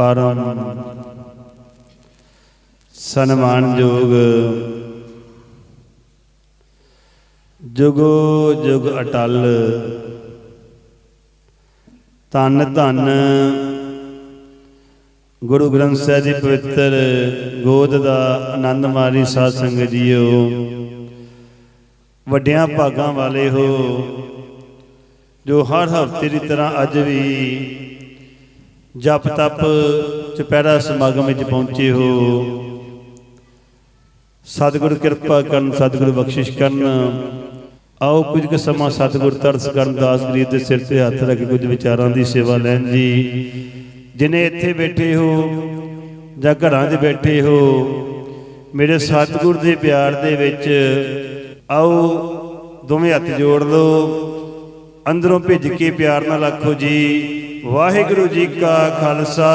ਪਰਮ ਸਨਮਾਨਯੋਗ ਜੁਗੋ। ਜੁਗ ਅਟਲ। ਧੰਨ ਧੰਨ। ਗੁਰੂ ਗ੍ਰੰਥ ਸਾਹਿਬ ਜੀ ਪਵਿੱਤਰ ਗੋਦ ਦਾ ਆਨੰਦ ਮਾਰੀ ਸਾਧ ਸੰਗਤ ਜੀਓ। ਵੱਡਿਆਂ ਭਾਗਾਂ ਵਾਲੇ ਹੋ, ਜੋ ਹਰ ਹਫ਼ਤੇ ਦੀ ਤਰ੍ਹਾਂ ਅੱਜ ਵੀ ਜਪ ਤਪ ਚੁਪਹਿਰਾ ਸਮਾਗਮ ਵਿੱਚ ਪਹੁੰਚੇ ਹੋ। ਸਤਿਗੁਰ ਕਿਰਪਾ ਕਰਨ, ਸਤਿਗੁਰ ਬਖਸ਼ਿਸ਼ ਕਰਨ। ਆਓ ਕੁਝ ਕੁ ਸਮਾਂ ਸਤਿਗੁਰ ਤਰਸ ਕਰਨ, ਦਾਸ ਗਰੀਬ ਦੇ ਸਿਰ ਤੇ ਹੱਥ ਰੱਖ ਕੇ ਕੁਝ ਵਿਚਾਰਾਂ ਦੀ ਸੇਵਾ ਲੈਣ ਜੀ। ਜਿਨੇ ਇੱਥੇ ਬੈਠੇ ਹੋ ਜਾਂ ਘਰਾਂ 'ਚ ਬੈਠੇ ਹੋ, ਮੇਰੇ ਸਤਿਗੁਰ ਦੇ ਪਿਆਰ ਦੇ ਵਿੱਚ ਆਓ ਦੋਵੇਂ ਹੱਥ ਜੋੜ ਲਓ। ਅੰਦਰੋਂ ਭਿੱਜ ਕੇ ਪਿਆਰ ਨਾਲ ਆਖੋ ਜੀ ਵਾਹਿਗੁਰੂ ਜੀ ਕਾ ਖਾਲਸਾ,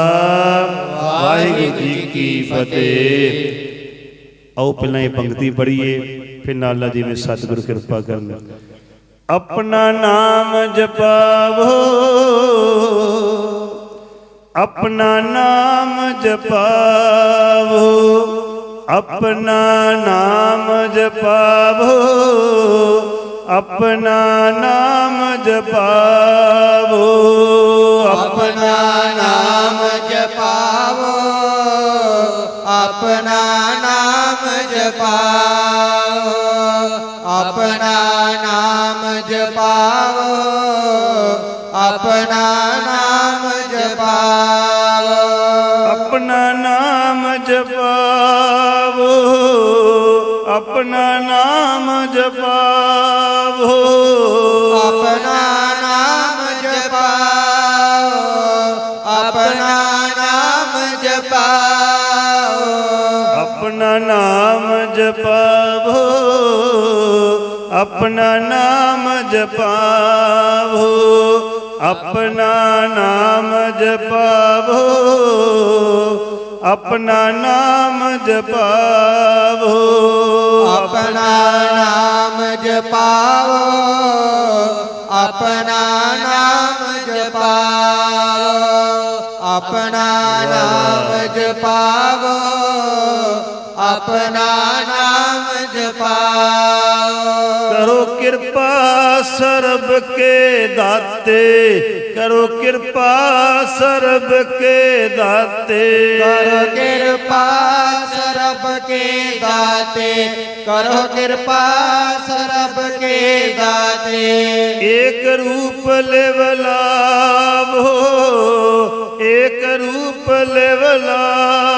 ਵਾਹਿਗੁਰੂ ਜੀ ਕੀ ਫਤਿਹ। ਆਓ ਪਹਿਲਾਂ ਇਹ ਪੰਕਤੀ ਪੜ੍ਹੀਏ, ਫਿਰ ਨਾਲਾ ਜੀ ਵਿੱਚ ਸਤਿਗੁਰੂ ਕਿਰਪਾ ਕਰਨ। ਆਪਣਾ ਨਾਮ ਜਪਾਵੋ, ਆਪਣਾ ਨਾਮ ਜਪਾਵੋ, ਆਪਣਾ ਨਾਮ ਜਪਾਵੋ। ਆਪਣਾ ਨਾਮ ਜਪਾਵੋ। ਆਪਣਾ ਨਾਮ ਜਪਾਵੋ। ਆਪਣਾ ਨਾਮ ਜਪਾਵੋ। ਆਪਣਾ ਨਾਮ ਜਪਾਵੋ। ਆਪਣਾ ਨਾਮ ਜਪਾਵੋ। ਆਪਣਾ ਨਾਮ ਜਪਾਵੋ। ਆਪਣਾ ਨਾਮ ਜਪਾਵੋ ਆਪਣਾ ਨਾਮ ਜਪਾਵੋ, ਆਪਣਾ ਨਾਮ ਜਪਾਵੋ, ਆਪਣਾ ਨਾਮ ਜਪਾਵੋ। ਆਪਣਾ ਨਾਮ ਜਪਾਓ ਆਪਣਾ ਨਾਮ ਜਪਾਓ ਆਪਣਾ ਨਾਮ ਜਪਾਓ ਆਪਣਾ ਨਾਮ ਜਪਾਓ। ਕਰੋ ਕਿਰਪਾ ਸਰਬ ਕੇ ਦਾਤੇ। ਕਰੋ ਕਿਰਪਾ ਸਰਬ ਕੇ ਦਾਤੇ। ਕਰੋ ਕਿਰਪਾ ਸਰਬ ਕੇ ਦਾਤੇ। ਕਰੋ ਕਿਰਪਾ ਸਰਬ ਕੇ ਦਾਤੇ। ਏਕ ਰੂਪ ਲਿਵ ਲਾਵੋ। ਏਕ ਰੂਪ ਲਿਵ ਲਾਵੋ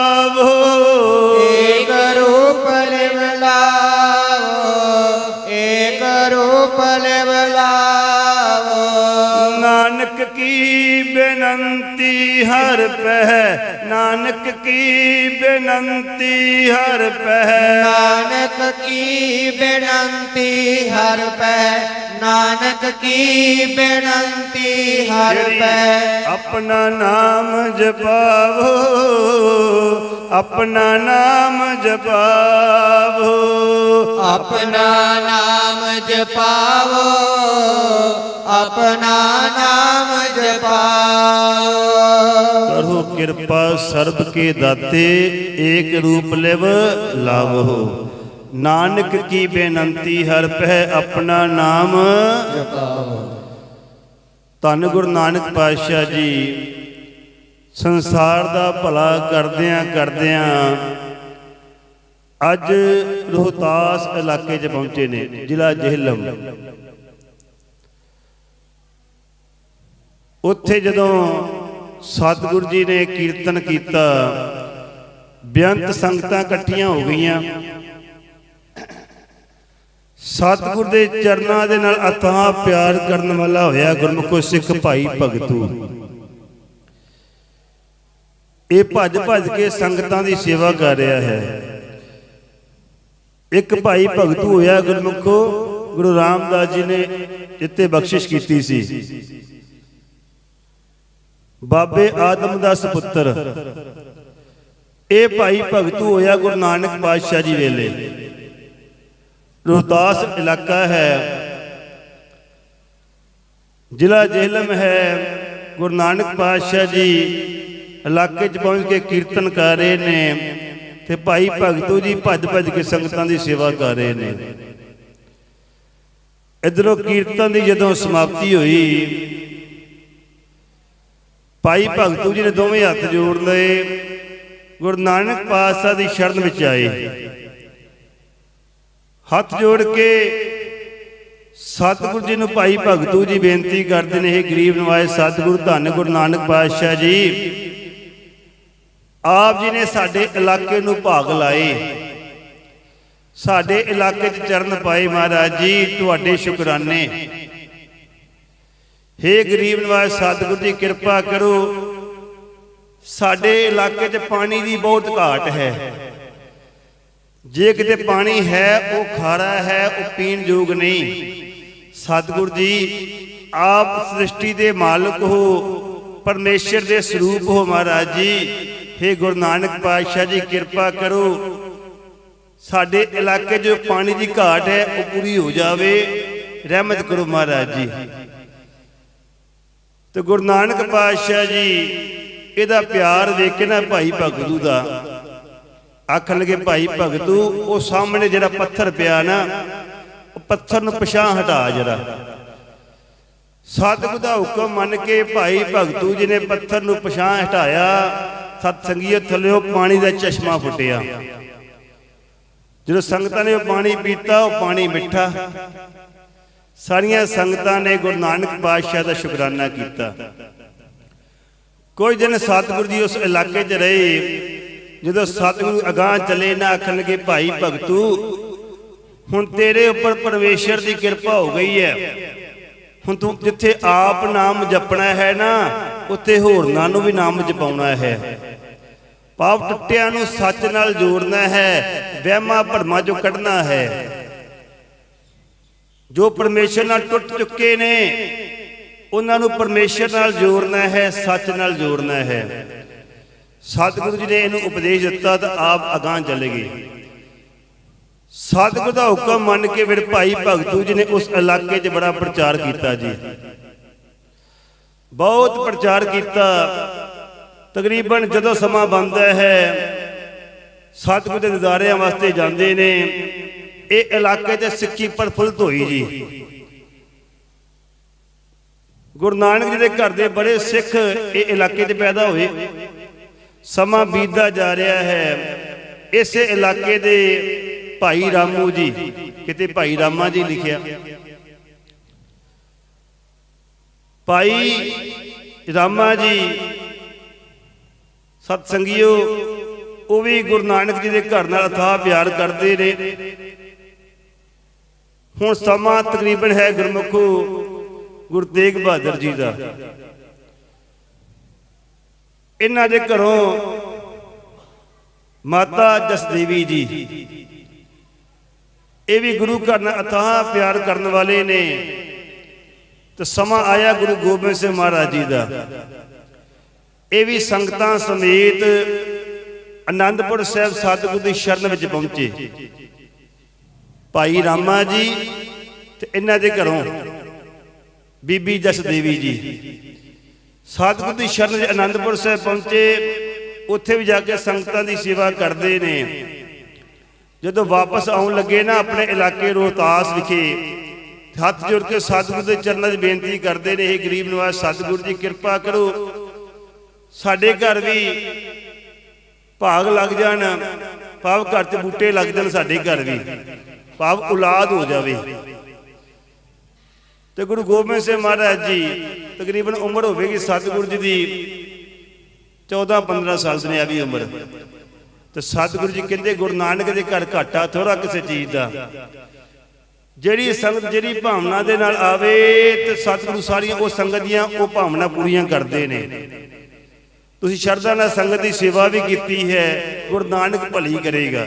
ਨਾਨਕ ਕੀ ਬੇਨੰਤੀ ਹਰ ਪਹਿ ਨਾਨਕ ਕੀ ਬੇਨੰਤੀ ਹਰ ਪਹਿ। ਨਾਨਕ ਕੀ ਬੇਨੰਤੀ ਹਰ ਪੈ ਨਾਨਕ ਕੀ ਬੇਨੰਤੀ ਹਰ ਜਿਹੜੀ ਪੈ ਆਪਣਾ ਨਾਮ ਜਪਾਵੋ ਆਪਣਾ ਨਾਮ ਜਪਾਵੋ। ਆਪਣਾ ਨਾਮ ਜਪਾਵੋ ਆਪਣਾ ਨਾਮ ਜਪਾਵੋ ਕਰੋ ਕਿਰਪਾ ਸਰਬ ਕੇ ਦਾਤੇ ਏਕ ਰੂਪ ਲਿਵ ਲਾਵੋ। ਨਾਨਕ ਕੀ ਬੇਨੰਤੀ ਹਰ ਪਹਿ ਆਪਣਾ ਨਾਮ ਧੰਨ ਗੁਰੂ ਨਾਨਕ ਪਾਤਸ਼ਾਹ ਜੀ ਸੰਸਾਰ ਦਾ ਭਲਾ ਕਰਦਿਆਂ ਕਰਦਿਆਂ ਅੱਜ ਰੋਹਤਾਸ ਇਲਾਕੇ 'ਚ ਪਹੁੰਚੇ ਨੇ ਜ਼ਿਲ੍ਹਾ ਜਹਿਲਮ। ਉੱਥੇ ਜਦੋਂ ਸਤਿਗੁਰੂ ਜੀ ਨੇ ਕੀਰਤਨ ਕੀਤਾ ਬੇਅੰਤ ਸੰਗਤਾਂ ਇਕੱਠੀਆਂ ਹੋ ਗਈਆਂ। ਸਤਿਗੁਰ ਦੇ ਚਰਨਾਂ ਦੇ ਨਾਲ ਅਥਾਹ ਪਿਆਰ ਕਰਨ ਵਾਲਾ ਹੋਇਆ ਗੁਰਮੁਖੋ ਸਿੱਖ ਭਾਈ ਭਗਤੂ। ਇਹ ਭੱਜ ਭੱਜ ਕੇ ਸੰਗਤਾਂ ਦੀ ਸੇਵਾ ਕਰ ਰਿਹਾ ਹੈ। ਇੱਕ ਭਾਈ ਭਗਤੂ ਹੋਇਆ ਗੁਰਮੁਖੋ ਗੁਰੂ ਰਾਮਦਾਸ ਜੀ ਨੇ ਜਿੱਤੇ ਬਖਸ਼ਿਸ਼ ਕੀਤੀ ਸੀ। ਬਾਬੇ ਆਦਮ ਦਾ ਸੁਪੁੱਤਰ। ਇਹ ਭਾਈ ਭਗਤੂ ਹੋਇਆ ਗੁਰੂ ਨਾਨਕ ਪਾਤਸ਼ਾਹ ਜੀ ਵੇਲੇ। ਰੋਹਤਾਸ ਇਲਾਕਾ ਹੈ। ਜ਼ਿਲ੍ਹਾ ਜੇਹਲਮ ਹੈ। ਗੁਰੂ ਨਾਨਕ ਪਾਤਸ਼ਾਹ ਜੀ ਇਲਾਕੇ 'ਚ ਪਹੁੰਚ ਕੇ ਕੀਰਤਨ ਕਰ ਰਹੇ ਨੇ ਤੇ ਭਾਈ ਭਗਤੂ ਜੀ ਭੱਜ ਭੱਜ ਕੇ ਸੰਗਤਾਂ ਦੀ ਸੇਵਾ ਕਰ ਰਹੇ ਨੇ। ਇਧਰੋਂ ਕੀਰਤਨ ਦੀ ਜਦੋਂ ਸਮਾਪਤੀ ਹੋਈ ਭਾਈ ਭਗਤੂ ਜੀ ਨੇ ਦੋਵੇਂ ਹੱਥ ਜੋੜ ਲਏ। ਗੁਰੂ ਨਾਨਕ ਪਾਤਸ਼ਾਹ ਦੀ ਸ਼ਰਨ ਵਿੱਚ ਆਏ। ਹੱਥ ਜੋੜ ਕੇ ਸਤਿਗੁਰੂ ਜੀ ਨੂੰ ਭਾਈ ਭਗਤੂ ਜੀ ਬੇਨਤੀ ਕਰਦੇ ਨੇ ਇਹ ਗਰੀਬ ਨਵਾਜ਼ ਸਤਿਗੁਰੂ, ਧੰਨ ਗੁਰੂ ਨਾਨਕ ਪਾਤਸ਼ਾਹ ਜੀ। ਆਪ ਜੀ ਨੇ ਸਾਡੇ ਇਲਾਕੇ ਨੂੰ ਭਾਗ ਲਾਏ। ਸਾਡੇ ਇਲਾਕੇ 'ਚ ਚਰਨ ਪਾਏ ਮਹਾਰਾਜ ਜੀ, ਤੁਹਾਡੇ ਸ਼ੁਕਰਾਨੇ। ਹੇ ਗਰੀਬ ਨਵਾਜ਼ ਸਤਿਗੁਰੂ ਜੀ ਕਿਰਪਾ ਕਰੋ। ਸਾਡੇ ਇਲਾਕੇ 'ਚ ਪਾਣੀ ਦੀ ਬਹੁਤ ਘਾਟ ਹੈ। ਜੇ ਕਿਤੇ ਪਾਣੀ ਹੈ, ਉਹ ਖਾਰਾ ਹੈ, ਉਹ ਪੀਣ ਯੋਗ ਨਹੀਂ। ਸਤਿਗੁਰ ਜੀ, ਆਪ ਸ੍ਰਿਸ਼ਟੀ ਦੇ ਮਾਲਕ ਹੋ, ਪਰਮੇਸ਼ਰ ਦੇ ਸਰੂਪ ਹੋ ਮਹਾਰਾਜ ਜੀ। ਹੇ ਗੁਰੂ ਨਾਨਕ ਪਾਤਸ਼ਾਹ ਜੀ, ਕਿਰਪਾ ਕਰੋ। ਸਾਡੇ ਇਲਾਕੇ 'ਚ ਪਾਣੀ ਦੀ ਘਾਟ ਹੈ, ਉਹ ਪੂਰੀ ਹੋ ਜਾਵੇ। ਰਹਿਮਤ ਕਰੋ ਮਹਾਰਾਜ ਜੀ। ਤੇ ਗੁਰੂ ਨਾਨਕ ਪਾਤਸ਼ਾਹ ਜੀ, ਇਹਦਾ ਪਿਆਰ ਵੇਖ ਕੇ ਨਾ ਭਾਈ ਭਗਤੂ ਦਾ ਆਖਣ ਲਗੇ, ਭਾਈ ਭਗਤੂ, ਉਹ ਸਾਹਮਣੇ ਜਿਹੜਾ ਪੱਥਰ ਪਿਆ ਨਾ, ਉਹ ਪੱਥਰ ਨੂੰ ਪਛਾਹ ਹਟਾ ਜਰਾ। ਸਤਿਗੁਰ ਦਾ ਹੁਕਮ ਮੰਨ ਕੇ ਭਾਈ ਭਗਤੂ ਜੀ ਨੇ ਪੱਥਰ ਨੂੰ ਪਛਾਹ ਹਟਾਇਆ, ਸਤ ਸੰਗੀਤ ਥੱਲਿਓ ਪਾਣੀ ਦਾ ਚਸ਼ਮਾ ਫੁੱਟਿਆ। ਜਦੋਂ ਸੰਗਤਾਂ ਨੇ ਉਹ ਪਾਣੀ ਪੀਤਾ, ਉਹ ਪਾਣੀ ਮਿੱਠਾ। ਸਾਰੀਆਂ ਸੰਗਤਾਂ ਨੇ ਗੁਰੂ ਨਾਨਕ ਪਾਤਸ਼ਾਹ ਦਾ ਸ਼ੁਕਰਾਨਾ ਕੀਤਾ। ਕੁਝ ਦਿਨ ਸਤਿਗੁਰੂ ਜੀ ਉਸ ਇਲਾਕੇ 'ਚ ਰਹੇ, ਜਦੋਂ ਸਤਿਗੁਰੂ ਅਗਾਹ ਚਲੇ, ਨਾ ਆਖਣਗੇ, ਭਾਈ ਭਗਤੂ, ਹੁਣ ਤੇਰੇ ਉੱਪਰ ਪਰਮੇਸ਼ਰ ਦੀ ਕਿਰਪਾ ਹੋ ਗਈ ਹੈ। ਹੁਣ ਤੂੰ ਜਿੱਥੇ ਆਪ ਨਾਮ ਜਪਣਾ ਹੈ ਨਾ, ਉੱਥੇ ਹੋਰਨਾਂ ਨੂੰ ਵੀ ਨਾਮ ਜਪਾਉਣਾ ਹੈ। ਪਾਪ ਟੁੱਟਿਆਂ ਨੂੰ ਸੱਚ ਨਾਲ ਜੋੜਨਾ ਹੈ, ਵਹਿਮਾਂ ਭਰਮਾਂ ਚੋਂ ਕੱਢਣਾ ਹੈ। ਜੋ ਪਰਮੇਸ਼ਰ ਨਾਲ ਟੁੱਟ ਚੁੱਕੇ ਨੇ, ਉਹਨਾਂ ਨੂੰ ਪਰਮੇਸ਼ਰ ਨਾਲ ਜੋੜਨਾ ਹੈ, ਸੱਚ ਨਾਲ ਜੋੜਨਾ ਹੈ। ਸਤਿਗੁਰੂ ਜੀ ਨੇ ਇਹਨੂੰ ਉਪਦੇਸ਼ ਦਿੱਤਾ ਤਾਂ ਆਪ ਅਗਾਹ ਚਲੇ ਗਏ। ਸਤਿਗੁਰੂ ਦਾ ਹੁਕਮ ਮੰਨ ਕੇ ਫਿਰ ਭਾਈ ਭਗਤੂ ਜੀ ਨੇ ਉਸ ਇਲਾਕੇ 'ਚ ਬੜਾ ਪ੍ਰਚਾਰ ਕੀਤਾ ਜੀ। ਬਹੁਤ ਪ੍ਰਚਾਰ ਕੀਤਾ। ਤਕਰੀਬਨ ਜਦੋਂ ਸਮਾਂ ਬਣਦਾ ਹੈ, ਸਤਿਗੁਰ ਦੇ ਦਿਦਾਰਿਆਂ ਵਾਸਤੇ ਜਾਂਦੇ ਨੇ ਇਹ ਇਲਾਕੇ ਤੇ ਸਿੱਖੀ ਪ੍ਰਫੁੱਲਤ ਹੋਈ ਜੀ। ਗੁਰੂ ਨਾਨਕ ਜੀ ਦੇ ਘਰ ਦੇ ਬੜੇ ਸਿੱਖ ਇਹ ਇਲਾਕੇ ਤੇ ਪੈਦਾ ਹੋਏ। ਸਮਾਂ ਬੀਤਦਾ ਜਾ ਰਿਹਾ ਹੈ। ਇਸੇ ਇਲਾਕੇ ਦੇ ਭਾਈ ਰਾਮੂ ਜੀ, ਕਿਤੇ ਭਾਈ ਰਾਮਾ ਜੀ ਲਿਖਿਆ। ਭਾਈ ਰਾਮਾ ਜੀ ਸਤ ਸੰਗਿਓ ਉਹ ਵੀ ਗੁਰੂ ਨਾਨਕ ਜੀ ਦੇ ਘਰ ਨਾਲ ਅਥਾਹ ਪਿਆਰ ਕਰਦੇ ਨੇ। ਹੁਣ ਸਮਾਂ ਤਕਰੀਬਨ ਹੈ ਗੁਰਮੁਖੋ, ਗੁਰੂ ਤੇਗ ਬਹਾਦਰ ਜੀ ਦਾ। ਇਹਨਾਂ ਦੇ ਘਰੋਂ ਮਾਤਾ ਜਸਦੇਵੀ ਜੀ, ਇਹ ਵੀ ਗੁਰੂ ਘਰ ਨਾਲ ਅਥਾਹ ਪਿਆਰ ਕਰਨ ਵਾਲੇ ਨੇ। ਤੇ ਸਮਾਂ ਆਇਆ ਗੁਰੂ ਗੋਬਿੰਦ ਸਿੰਘ ਮਹਾਰਾਜ ਜੀ ਦਾ। ਇਹ ਵੀ ਸੰਗਤਾਂ ਸਮੇਤ ਆਨੰਦਪੁਰ ਸਾਹਿਬ ਸਤਿਗੁਰੂ ਦੀ ਸ਼ਰਨ ਵਿੱਚ ਪਹੁੰਚੇ। ਭਾਈ ਰਾਮਾ ਜੀ ਤੇ ਇਹਨਾਂ ਦੇ ਘਰੋਂ ਬੀਬੀ ਜਸ ਦੇਵੀ ਜੀ। ਸਤਿਗੁਰੂ ਦੀ ਸ਼ਰਨ ਅਨੰਦਪੁਰ ਸਾਹਿਬ ਪਹੁੰਚੇ। ਉੱਥੇ ਵੀ ਜਾ ਕੇ ਸੰਗਤਾਂ ਦੀ ਸੇਵਾ ਕਰਦੇ ਨੇ। ਜਦੋਂ ਵਾਪਸ ਆਉਣ ਲੱਗੇ ਨਾ ਆਪਣੇ ਇਲਾਕੇ ਰੋਹਤਾਸ ਵਿਖੇ, ਹੱਥ ਜੋੜ ਕੇ ਸਤਿਗੁਰੂ ਦੇ ਚਰਨਾਂ 'ਚ ਬੇਨਤੀ ਕਰਦੇ ਨੇ ਇਹ ਗਰੀਬ ਨਵਾਜ਼ ਸਤਿਗੁਰੂ ਜੀ, ਕਿਰਪਾ ਕਰੋ। ਸਾਡੇ ਘਰ ਵੀ ਭਾਗ ਲੱਗ ਜਾਣ, ਭਾਵ ਘਰ 'ਚ ਬੂਟੇ ਲੱਗ ਜਾਣ ਸਾਡੇ ਘਰ ਵੀ। ਭਾਵ ਔਲਾਦ ਹੋ ਜਾਵੇ। ਤੇ ਗੁਰੂ ਗੋਬਿੰਦ ਸਿੰਘ ਮਹਾਰਾਜ ਜੀ ਤਕਰੀਬਨ ਉਮਰ ਹੋਵੇਗੀ ਸਤਿਗੁਰੂ ਜੀ ਦੀ 14 15 ਸਾਲ ਦੀ ਆ ਵੀ ਉਮਰ। ਤੇ ਸਤਿਗੁਰੂ ਜੀ ਕਹਿੰਦੇ, ਗੁਰੂ ਨਾਨਕ ਦੇ ਘਰ ਘਾਟਾ ਥੋੜਾ ਕਿਸੇ ਚੀਜ਼ ਦਾ। ਜਿਹੜੀ ਸੰਗਤ, ਜਿਹੜੀ ਭਾਵਨਾ ਦੇ ਨਾਲ ਆਵੇ, ਤੇ ਸਤਿਗੁਰੂ ਸਾਰੀਆਂ ਉਹ ਸੰਗਤ ਦੀਆਂ ਉਹ ਭਾਵਨਾ ਪੂਰੀਆਂ ਕਰਦੇ ਨੇ। ਤੁਸੀਂ ਸ਼ਰਧਾ ਨਾਲ ਸੰਗਤ ਦੀ ਸੇਵਾ ਵੀ ਕੀਤੀ ਹੈ, ਗੁਰੂ ਨਾਨਕ ਭਲੀ ਕਰੇਗਾ।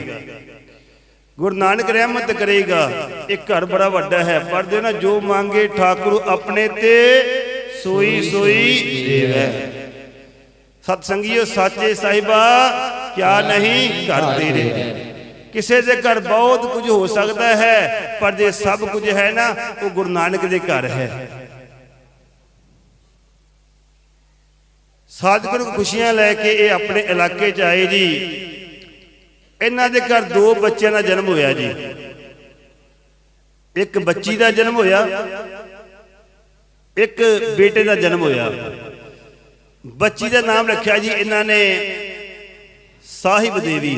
ਗੁਰੂ ਨਾਨਕ ਰਹਿਮਤ ਕਰੇਗਾ। ਇਹ ਘਰ ਬੜਾ ਵੱਡਾ ਹੈ। ਪੜਦੇ ਨਾ, ਜੋ ਮੰਗੇ ਠਾਕੁਰ ਆਪਣੇ ਤੇ ਸੋਈ ਸੋਈ ਦੇਵੈ। ਸਤ ਸੰਗੀਓ ਸਾਚੇ ਸਾਹਿਬਾ, ਕਿਆ ਨਹੀਂ ਕਰਦੇ ਰੇ ਕਿਸੇ ਦੇ ਘਰ ਬਹੁਤ ਕੁਝ ਹੋ ਸਕਦਾ ਹੈ, ਪਰ ਜੇ ਸਭ ਕੁਝ ਹੈ ਨਾ, ਉਹ ਗੁਰੂ ਨਾਨਕ ਦੇ ਘਰ ਹੈ। ਸਤਿਗੁਰੂ ਖੁਸ਼ੀਆਂ ਲੈ ਕੇ ਇਹ ਆਪਣੇ ਇਲਾਕੇ 'ਚ ਆਏ ਜੀ। ਇਹਨਾਂ ਦੇ ਘਰ ਦੋ ਬੱਚਿਆਂ ਦਾ ਜਨਮ ਹੋਇਆ ਜੀ। ਇੱਕ ਬੱਚੀ ਦਾ ਜਨਮ ਹੋਇਆ, ਇੱਕ ਬੇਟੇ ਦਾ ਜਨਮ ਹੋਇਆ। ਬੱਚੀ ਦਾ ਨਾਮ ਰੱਖਿਆ ਜੀ ਇਹਨਾਂ ਨੇ ਸਾਹਿਬ ਦੇਵੀ,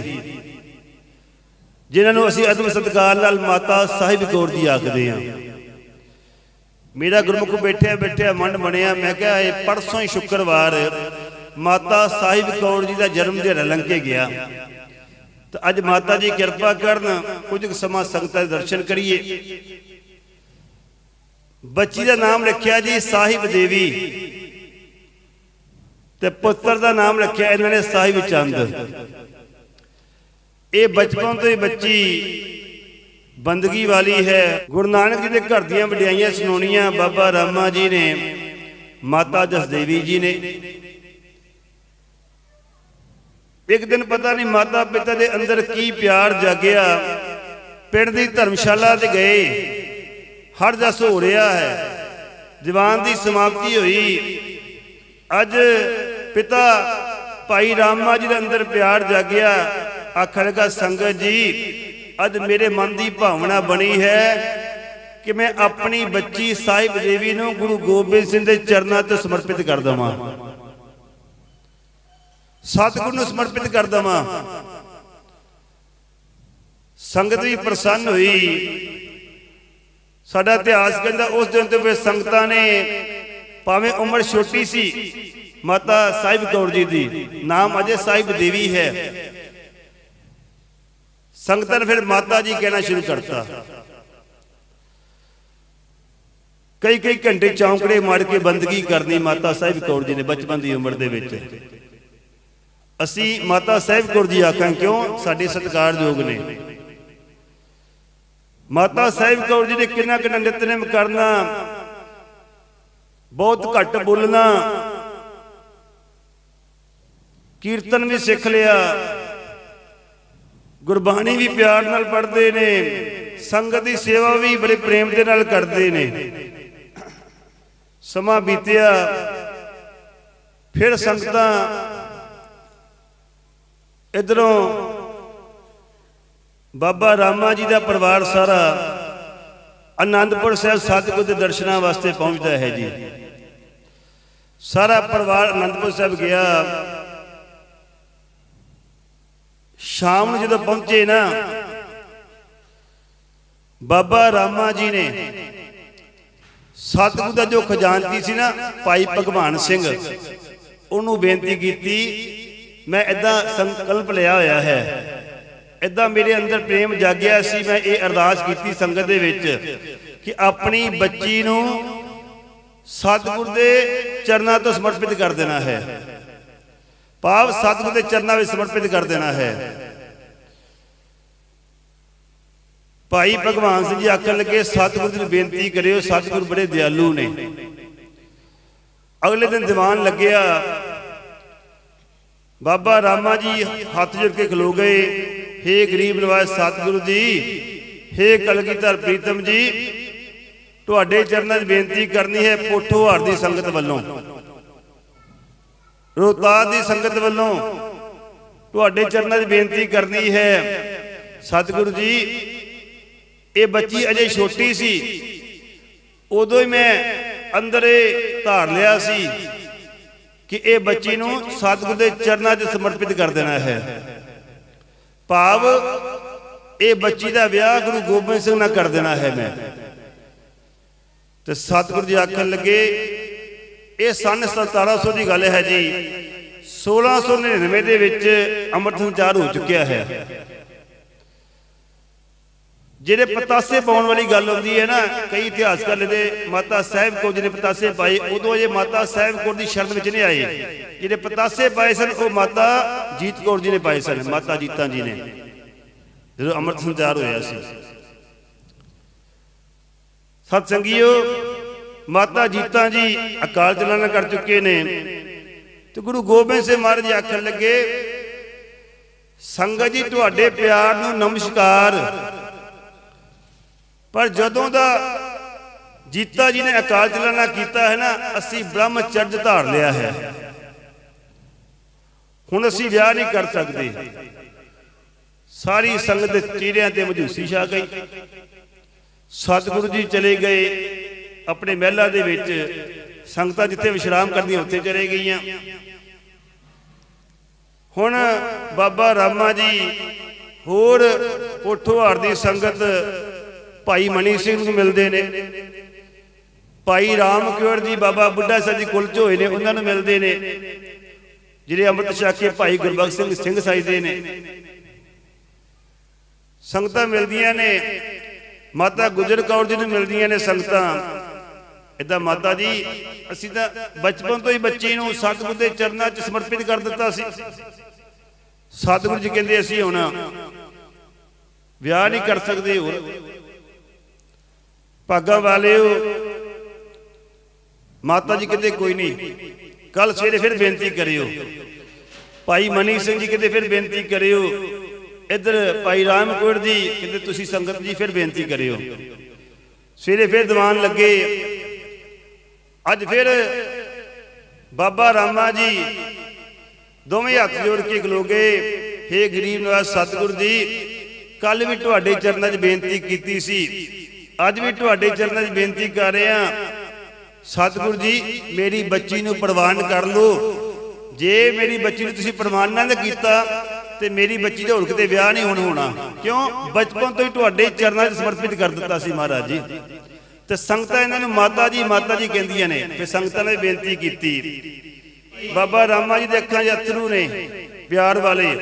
ਜਿਨ੍ਹਾਂ ਨੂੰ ਅਸੀਂ ਅਦਮ ਸਤਕਾਰ ਨਾਲ ਮਾਤਾ ਸਾਹਿਬ ਕੌਰ ਜੀ ਆਖਦੇ ਹਾਂ। ਮੇਰਾ ਗੁਰਮੁਖ ਬੈਠਿਆ ਬੈਠਿਆ ਮਨ ਬਣਿਆ, ਮੈਂ ਕਿਹਾ ਇਹ ਪਰਸੋਂ ਹੀ ਸ਼ੁੱਕਰਵਾਰ ਮਾਤਾ ਸਾਹਿਬ ਕੌਰ ਜੀ ਦਾ ਜਨਮ ਦਿਹਾੜਾ ਲੰਘ ਕੇ ਗਿਆ। ਤਾਂ ਅੱਜ ਮਾਤਾ ਜੀ ਕਿਰਪਾ ਕਰਨ, ਕੁਝ ਕੁ ਸਮਾਂ ਸੰਗਤਾਂ ਦੇ ਦਰਸ਼ਨ ਕਰੀਏ। ਬੱਚੀ ਦਾ ਨਾਮ ਰੱਖਿਆ ਜੀ ਸਾਹਿਬ ਦੇਵੀ ਤੇ ਪੁੱਤਰ ਦਾ ਨਾਮ ਰੱਖਿਆ ਇਹਨਾਂ ਨੇ ਸਾਹਿਬ ਚੰਦ। ਇਹ ਬਚਪਨ ਤੋਂ ਹੀ ਬੱਚੀ ਬੰਦਗੀ ਵਾਲੀ ਹੈ। ਗੁਰੂ ਨਾਨਕ ਜੀ ਦੇ ਘਰ ਦੀਆਂ ਵਡਿਆਈਆਂ ਸੁਣਾਉਣੀਆਂ ਬਾਬਾ ਰਾਮਾ ਜੀ ਨੇ, ਮਾਤਾ ਜਸਦੇਵੀ ਜੀ ਨੇ। ਇੱਕ ਦਿਨ ਪਤਾ ਨਹੀਂ ਮਾਤਾ ਪਿਤਾ ਦੇ ਅੰਦਰ ਕੀ ਪਿਆਰ ਜਾਗਿਆ। ਪਿੰਡ ਦੀ ਧਰਮਸ਼ਾਲਾ ਤੇ ਗਏ। ਹਰ ਜਸ ਹੋ ਰਿਹਾ ਹੈ। ਜਵਾਨ ਦੀ ਸਮਾਪਤੀ ਹੋਈ। ਅੱਜ ਪਿਤਾ ਭਾਈ ਰਾਮਾ ਜੀ ਦੇ ਅੰਦਰ ਪਿਆਰ ਜਾਗਿਆ। ਆਖਣ ਲੱਗਾ, ਸੰਗਤ ਜੀ, ਅੱਜ ਮੇਰੇ ਮਨ ਦੀ ਭਾਵਨਾ ਬਣੀ ਹੈ ਕਿ ਮੈਂ ਆਪਣੀ ਬੱਚੀ ਸਾਹਿਬ ਦੇਵੀ ਨੂੰ ਗੁਰੂ ਗੋਬਿੰਦ ਸਿੰਘ ਦੇ ਚਰਨਾਂ ਤੇ ਸਮਰਪਿਤ ਕਰ ਦਵਾਂ। ਸਤਿਗੁਰ ਨੂੰ ਸਮਰਪਿਤ ਕਰ ਦਵਾਂ। ਸੰਗਤ ਵੀ ਪ੍ਰਸੰਨ ਹੋਈ। ਸਾਡਾ ਇਤਿਹਾਸ ਕਹਿੰਦਾ ਉਸ ਦਿਨ ਤੋਂ ਫਿਰ ਸੰਗਤਾਂ ਨੇ ਭਾਵੇਂ ਉਮਰ ਛੋਟੀ ਸੀ, ਮਾਤਾ ਸਾਹਿਬ ਕੌਰ ਜੀ ਦੀ, ਨਾਮ ਅਜੇ ਸਾਹਿਬ ਦੇਵੀ ਹੈ। ਸੰਗਤਾਂ ਨੇ ਫਿਰ ਮਾਤਾ ਜੀ ਕਹਿਣਾ ਸ਼ੁਰੂ ਕਰਤਾ। ਕਈ ਕਈ ਘੰਟੇ ਚੌਂਕੜੇ ਮਾਰ ਕੇ ਬੰਦਗੀ ਕਰਨੀ ਮਾਤਾ ਸਾਹਿਬ ਕੌਰ ਜੀ ਨੇ ਬਚਪਨ ਦੀ ਉਮਰ ਦੇ ਵਿੱਚ। ਅਸੀਂ ਮਾਤਾ ਸਾਹਿਬ ਕੌਰ ਜੀ ਆਖਾਂ ਕਿਉਂ? ਸਾਡੇ ਸਤਿਕਾਰਯੋਗ ਨੇ। ਮਾਤਾ ਸਾਹਿਬ ਕੌਰ ਜੀ ਨੇ ਕਿੰਨਾ ਕਿੰਨਾ ਨਿਤਨੇਮ ਕਰਨਾ, ਬਹੁਤ ਘੱਟ ਬੋਲਣਾ, ਕੀਰਤਨ ਵੀ ਸਿੱਖ ਲਿਆ, ਗੁਰਬਾਣੀ ਵੀ ਪਿਆਰ ਨਾਲ ਪੜ੍ਹਦੇ ਨੇ, ਸੰਗਤ ਦੀ ਸੇਵਾ ਵੀ ਬੜੇ ਪ੍ਰੇਮ ਦੇ ਨਾਲ ਕਰਦੇ ਨੇ। ਸਮਾਂ ਬੀਤਿਆ, ਫਿਰ ਸੰਗਤਾਂ ਇਧਰੋਂ ਬਾਬਾ ਰਾਮਾ ਜੀ ਦਾ ਪਰਿਵਾਰ ਸਾਰਾ ਆਨੰਦਪੁਰ ਸਾਹਿਬ ਸਤਿਗੁਰ ਦੇ ਦਰਸ਼ਨਾਂ ਵਾਸਤੇ ਪਹੁੰਚਦਾ ਹੈ ਜੀ। ਸਾਰਾ ਪਰਿਵਾਰ ਆਨੰਦਪੁਰ ਸਾਹਿਬ ਗਿਆ। ਸ਼ਾਮ ਨੂੰ ਜਦੋਂ ਪਹੁੰਚੇ ਨਾ, ਬਾਬਾ ਰਾਮਾ ਜੀ ਨੇ ਸਤਿਗੁਰ ਦਾ ਜੋ ਖਜ਼ਾਨਚੀ ਸੀ ਨਾ, ਭਾਈ ਭਗਵਾਨ ਸਿੰਘ, ਉਹਨੂੰ ਬੇਨਤੀ ਕੀਤੀ ਮੈਂ ਇਦਾਂ ਸੰਕਲਪ ਲਿਆ ਹੋਇਆ ਹੈ। ਇਦਾਂ ਮੇਰੇ ਅੰਦਰ ਪ੍ਰੇਮ ਜਾਗਿਆ ਸੀ, ਮੈਂ ਇਹ ਅਰਦਾਸ ਕੀਤੀ ਸੰਗਤ ਦੇ ਵਿੱਚ ਕਿ ਆਪਣੀ ਬੱਚੀ ਨੂੰ ਸਤਿਗੁਰ ਦੇ ਚਰਨਾਂ ਤੋਂ ਸਮਰਪਿਤ ਕਰ ਦੇਣਾ ਹੈ। ਭਾਵ ਸਤਿਗੁਰ ਦੇ ਚਰਨਾਂ ਵਿੱਚ ਸਮਰਪਿਤ ਕਰ ਦੇਣਾ ਹੈ। ਭਾਈ ਭਗਵਾਨ ਸਿੰਘ ਜੀ ਆਖਣ ਲੱਗੇ, ਸਤਿਗੁਰ ਜੀ ਨੂੰ ਬੇਨਤੀ ਕਰਿਓ, ਸਤਿਗੁਰ ਬੜੇ ਦਿਆਲੂ ਨੇ। ਅਗਲੇ ਦਿਨ ਦੀਵਾਨ ਲੱਗਿਆ। ਬਾਬਾ ਰਾਮਾ ਜੀ ਹੱਥ ਜੋੜ ਕੇ ਖਲੋ ਗਏ। ਹੇ ਗਰੀਬ ਨਿਵਾਜ ਸਤਿਗੁਰੂ ਜੀ, ਹੇ ਕਲਗੀਧਰ ਪ੍ਰੀਤਮ ਜੀ, ਤੁਹਾਡੇ ਚਰਨਾਂ 'ਚ ਬੇਨਤੀ ਕਰਨੀ ਹੈ ਪੋਠੋਹਾਰ ਦੀ ਸੰਗਤ ਵੱਲੋਂ। ਰੋਹਤਾਸ ਦੀ ਸੰਗਤ ਵੱਲੋਂ ਤੁਹਾਡੇ ਚਰਨਾਂ 'ਚ ਬੇਨਤੀ ਕਰਨੀ ਹੈ। ਸਤਿਗੁਰੂ ਜੀ, ਇਹ ਬੱਚੀ ਅਜੇ ਛੋਟੀ ਸੀ। ਉਦੋਂ ਹੀ ਮੈਂ ਅੰਦਰੇ ਧਾਰ ਲਿਆ ਸੀ। ਕਿ ਇਹ ਬੱਚੀ ਨੂੰ ਸਤਿਗੁਰ ਦੇ ਚਰਨਾਂ 'ਚ ਸਮਰਪਿਤ ਕਰ ਦੇਣਾ ਹੈ। ਭਾਵ ਇਹ ਬੱਚੀ ਦਾ ਵਿਆਹ ਗੁਰੂ ਗੋਬਿੰਦ ਸਿੰਘ ਨਾਲ ਕਰ ਦੇਣਾ ਹੈ ਮੈਂ। ਤੇ ਸਤਿਗੁਰੂ ਜੀ ਆਖਣ ਲੱਗੇ, ਇਹ ਸਨ 1700 ਦੀ ਗੱਲ ਹੈ ਜੀ। 1699 ਦੇ ਵਿੱਚ ਅੰਮ੍ਰਿਤ ਸੰਚਾਰ ਹੋ ਚੁੱਕਿਆ ਹੈ। ਜਿਹੜੇ ਪਤਾਸੇ ਪਾਉਣ ਵਾਲੀ ਗੱਲ ਹੁੰਦੀ ਹੈ ਨਾ ਕਈ ਇਤਿਹਾਸਕਾਰ ਲਿਖਦੇ ਮਾਤਾ ਸਾਹਿਬ ਕੋ ਜਿਹਨੇ ਪਤਾਸੇ ਪਾਏ ਉਦੋਂ ਇਹ ਮਾਤਾ ਸਾਹਿਬ ਕੌਰ ਦੀ ਸ਼ਰਨ ਵਿੱਚ ਨਹੀਂ ਆਏ ਜਿਹੜੇ ਪਤਾਸੇ ਪਾਏ ਸਨ ਉਹ ਮਾਤਾ ਜੀਤ ਕੌਰ ਜੀ ਨੇ ਪਾਏ ਸਨ ਮਾਤਾ ਜੀਤਾਂ ਜੀ ਨੇ। ਜਦੋਂ ਅੰਮ੍ਰਿਤ ਸੰਚਾਰ ਹੋਇਆ ਸੀ। ਸਤ ਸੰਗੀਓ ਮਾਤਾ ਜੀਤਾਂ ਜੀ ਅਕਾਲ ਚਲਾਣਾ ਕਰ ਚੁੱਕੇ ਨੇ। ਤੇ ਗੁਰੂ ਗੋਬਿੰਦ ਸਿੰਘ ਮਹਾਰਾਜ ਆਖਣ ਲੱਗੇ ਸੰਗਤ ਜੀ ਤੁਹਾਡੇ ਪਿਆਰ ਨੂੰ ਨਮਸਕਾਰ। ਪਰ ਜਦੋਂ ਦਾ ਜੀਤਾ ਜੀ ਨੇ ਅਕਾਲ ਚਲਾਣਾ ਕੀਤਾ ਹੈ ਨਾ, ਅਸੀਂ ਬ੍ਰਹਮ ਚਰਜ ਧਾਰ ਲਿਆ ਹੈ। ਹੁਣ ਅਸੀਂ ਵਿਆਹ ਨਹੀਂ ਕਰ ਸਕਦੇ। ਸਾਰੀ ਸੰਗਤ ਦੇ ਚਿਹਰਿਆਂ ਤੇ ਮਜੂਸੀ ਛਾ ਗਈ। ਸਤਿਗੁਰੂ ਜੀ ਚਲੇ ਗਏ ਆਪਣੇ ਮਹਿਲਾ ਦੇ ਵਿੱਚ। ਸੰਗਤਾਂ ਜਿੱਥੇ ਵਿਸ਼ਰਾਮ ਕਰਦੀਆਂ ਉੱਥੇ ਚਲੇ ਗਈਆਂ। ਹੁਣ ਬਾਬਾ ਰਾਮਾ ਜੀ ਹੋਰ ਉਠੋਹਾਰ ਦੀ ਸੰਗਤ ਭਾਈ ਮਨੀ ਸਿੰਘ ਨੂੰ ਮਿਲਦੇ ਨੇ। ਭਾਈ ਰਾਮ ਕਿਵਰ ਜੀ, ਬਾਬਾ ਬੁੱਢਾ ਸਾਹਿਬ ਜੀ ਕੁਲਚ ਹੋਏ ਨੇ, ਉਹਨਾਂ ਨੂੰ ਮਿਲਦੇ ਨੇ। ਜਿਹੜੇ ਅੰਮ੍ਰਿਤ ਛਕ ਕੇ ਭਾਈ ਗੁਰਬਖਸ਼ ਸਿੰਘ ਸਿੰਘ ਸਾਜਦੇ ਨੇ। ਸੰਗਤਾਂ ਮਿਲਦੀਆਂ ਨੇ। ਮਾਤਾ ਗੁਜਰ ਕੌਰ ਜੀ ਨੂੰ ਮਿਲਦੀਆਂ ਨੇ ਸੰਗਤਾਂ। ਇਦਾਂ ਮਾਤਾ ਜੀ, ਅਸੀਂ ਤਾਂ ਬਚਪਨ ਤੋਂ ਹੀ ਬੱਚੇ ਨੂੰ ਸਤਿਗੁਰ ਦੇ ਚਰਨਾਂ 'ਚ ਸਮਰਪਿਤ ਕਰ ਦਿੱਤਾ ਸੀ। ਸਤਿਗੁਰੂ ਜੀ ਕਹਿੰਦੇ ਅਸੀਂ ਹੁਣ ਵਿਆਹ ਨਹੀਂ ਕਰ ਸਕਦੇ ਹੋਰ। ਭਾਗਾ ਵਾਲਿਓ, ਮਾਤਾ ਜੀ ਕਿਤੇ ਕੋਈ ਨਹੀਂ। ਕੱਲ ਸਵੇਰੇ ਫਿਰ ਬੇਨਤੀ ਕਰਿਓ। ਭਾਈ ਮਨੀ ਸਿੰਘ ਜੀ ਕਿਤੇ ਫਿਰ ਬੇਨਤੀ ਕਰਿਓ। ਇੱਧਰ ਭਾਈ ਰਾਮਕੋਟ ਜੀ ਕਿਤੇ ਤੁਸੀਂ ਸੰਗਤ ਜੀ ਫਿਰ ਬੇਨਤੀ ਕਰਿਓ। ਸਵੇਰੇ ਫਿਰ ਦੀਵਾਨ ਲੱਗੇ। ਅੱਜ ਫਿਰ ਬਾਬਾ ਰਾਮਾ ਜੀ ਦੋਵੇਂ ਹੱਥ ਜੋੜ ਕੇ ਖਲੋਗੇ ਹੇ ਗਰੀਬ ਨਵਾਜ਼ ਸਤਿਗੁਰ ਜੀ ਕੱਲ ਵੀ ਤੁਹਾਡੇ ਚਰਨਾਂ 'ਚ ਬੇਨਤੀ ਕੀਤੀ ਸੀ। ਅੱਜ ਵੀ ਤੁਹਾਡੇ ਚਰਨਾਂ 'ਚ ਬੇਨਤੀ ਕਰ ਰਹੇ ਹਾਂ। ਸਤਿਗੁਰ ਜੀ, ਮੇਰੀ ਬੱਚੀ ਨੂੰ ਪ੍ਰਵਾਨ ਕਰ ਲਓ। ਜੇ ਮੇਰੀ ਬੱਚੀ ਨੂੰ ਤੁਸੀਂ ਪ੍ਰਵਾਨ ਨਾ ਕੀਤਾ, ਤੇ ਮੇਰੀ ਬੱਚੀ ਦਾ ਹੁਣ ਕਿਤੇ ਵਿਆਹ ਨਹੀਂ ਹੁਣ ਹੋਣਾ। ਕਿਉਂ? ਬਚਪਨ ਤੋਂ ਹੀ ਤੁਹਾਡੇ ਚਰਨਾਂ 'ਚ ਸਮਰਪਿਤ ਕਰ ਦਿੱਤਾ ਸੀ ਮਹਾਰਾਜ ਜੀ। ਤੇ ਸੰਗਤਾਂ ਇਹਨਾਂ ਨੂੰ ਮਾਤਾ ਜੀ ਮਾਤਾ ਜੀ ਕਹਿੰਦੀਆਂ ਨੇ। ਤੇ ਸੰਗਤਾਂ ਨੇ ਬੇਨਤੀ ਕੀਤੀ। ਬਾਬਾ ਰਾਮਾ ਜੀ ਦੇ ਅੱਖਾਂ 'ਚ ਅਥਰੂ ਨੇ, ਪਿਆਰ ਵਾਲੇ।